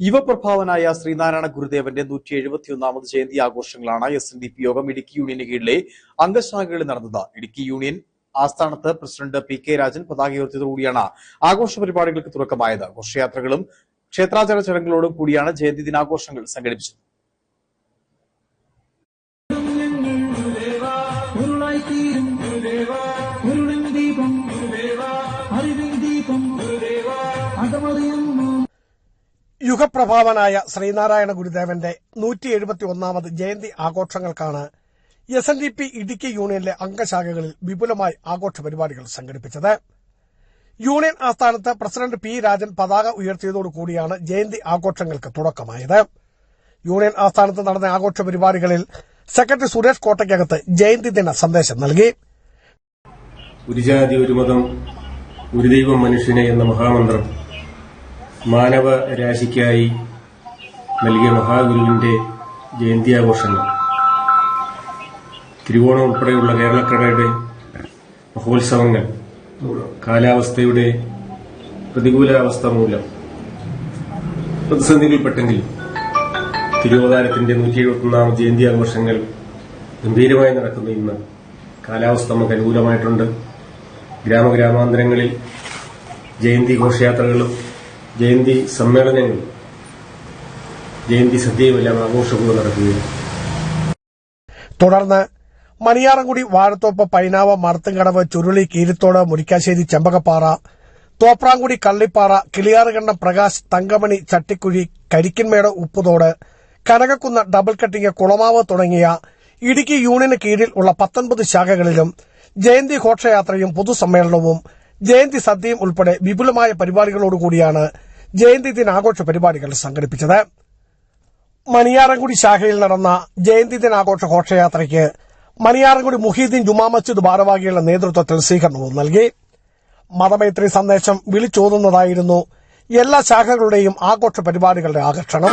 യുവപ്രഭാവനായ ശ്രീനാരായണ ഗുരുദേവന്റെ നൂറ്റി എഴുപത്തിയൊന്നാമത് ജയന്തി ആഘോഷങ്ങളാണ് S N D P Yogam Idukki യൂണിയന് കീഴിലെ അംഗശാഖകളിൽ നടന്നത്. ഇടുക്കി യൂണിയൻ ആസ്ഥാനത്ത് പ്രസിഡന്റ് പി കെ രാജൻ പതാക ഉയർത്തിയതോടുകൂടിയാണ് ആഘോഷ പരിപാടികൾക്ക് തുടക്കമായത്. ഘോഷയാത്രകളും ക്ഷേത്രാചാര ചടങ്ങുകളോടും കൂടിയാണ് ജയന്തി ദിനാഘോഷങ്ങൾ സംഘടിപ്പിച്ചത്. ദീപം അറിവിൻ ദീപം യുഗപ്രഭാവനായ ശ്രീനാരായണ ഗുരുദേവന്റെ നൂറ്റി എഴുപത്തി ഒന്നാമത് ജയന്തി ആഘോഷങ്ങൾക്കാണ് S N D P Idukki യൂണിയനിലെ അംഗശാഖകളിൽ വിപുലമായി ആഘോഷ പരിപാടികൾ സംഘടിപ്പിച്ചത്. യൂണിയൻ ആസ്ഥാനത്ത് പ്രസിഡന്റ് പി രാജൻ പതാക ഉയർത്തിയതോടുകൂടിയാണ് ജയന്തി ആഘോഷങ്ങൾക്ക് തുടക്കമായത്. യൂണിയൻ ആസ്ഥാനത്ത് നടന്ന ആഘോഷ പരിപാടികളിൽ സെക്രട്ടറി സുരേഷ് കോട്ടയ്ക്കകത്ത് ജയന്തി ദിന സന്ദേശം നൽകി. ഒരു ജാതി ഒരു മതം ഒരു ദൈവം മനുഷ്യനെ എന്ന മഹാമന്ത്രം മാനവ രാശിക്കായി നൽകിയ മഹാഗുരുവിന്റെ ജയന്തി ആഘോഷങ്ങൾ തിരുവോണം ഉൾപ്പെടെയുള്ള കേരളക്കരയുടെ മഹോത്സവങ്ങൾ കാലാവസ്ഥയുടെ പ്രതികൂലാവസ്ഥ മൂലം പ്രതിസന്ധികൾപ്പെട്ടെങ്കിൽ തിരുവോതാരത്തിന്റെ നൂറ്റി എഴുപത്തൊന്നാം ജയന്തി ആഘോഷങ്ങൾ ഗംഭീരമായി നടക്കുന്ന ഇന്ന് കാലാവസ്ഥ നമുക്ക് അനുകൂലമായിട്ടുണ്ട്. ഗ്രാമഗ്രാമാന്തരങ്ങളിൽ ജയന്തി ഘോഷയാത്രകളും ജയന്തി സമ്മേളനങ്ങൾ. ജയന്തി സദ്യയുമെല്ലാം ആഘോഷപൂർവം നടക്കുകയാണ്. തുടർന്ന് മണിയാറൻകുടി വാഴത്തോപ്പ് പൈനാവ് മർത്തുംകടവ് ചുരുളി കീരിത്തോട് മുരിക്കാശ്ശേരി ചെമ്പകപ്പാറ തോപ്രാങ്കുടി കള്ളിപ്പാറ കിളിയാറുകണ്ണം പ്രകാശ് തങ്കമണി ചട്ടിക്കുഴി കരിക്കിൻമേട് ഉപ്പുതോട് കനകക്കുന്ന് ഡബിൾ കട്ടിംഗ് കുളമാവ് തുടങ്ങിയ ഇടുക്കി യൂണിയന് കീഴിൽ ഉള്ള പത്തൊൻപത് ശാഖകളിലും ജയന്തി ഘോഷയാത്രയും പൊതുസമ്മേളനവും ജയന്തി സദ്യയും ഉൾപ്പെടെ വിപുലമായ പരിപാടികളോടുകൂടിയാണ് ജയന്തി ദിനാഘോഷ പരിപാടികൾ സംഘടിപ്പിച്ചത്. മണിയാറൻകുടി ശാഖയിൽ നടന്ന ജയന്തി ദിനാഘോഷ ഘോഷയാത്രയ്ക്ക് മണിയാറൻകുടി മുഹീദ്ദീൻ ജുമാ മസ്ജിദ് ഭാരവാഹികളുടെ നേതൃത്വത്തിൽ സ്വീകരണവും നൽകി. മതമൈത്രി സന്ദേശം വിളിച്ചോതുന്നതായിരുന്നു എല്ലാ ശാഖകളുടെയും ആഘോഷ പരിപാടികളുടെ ആകർഷണം.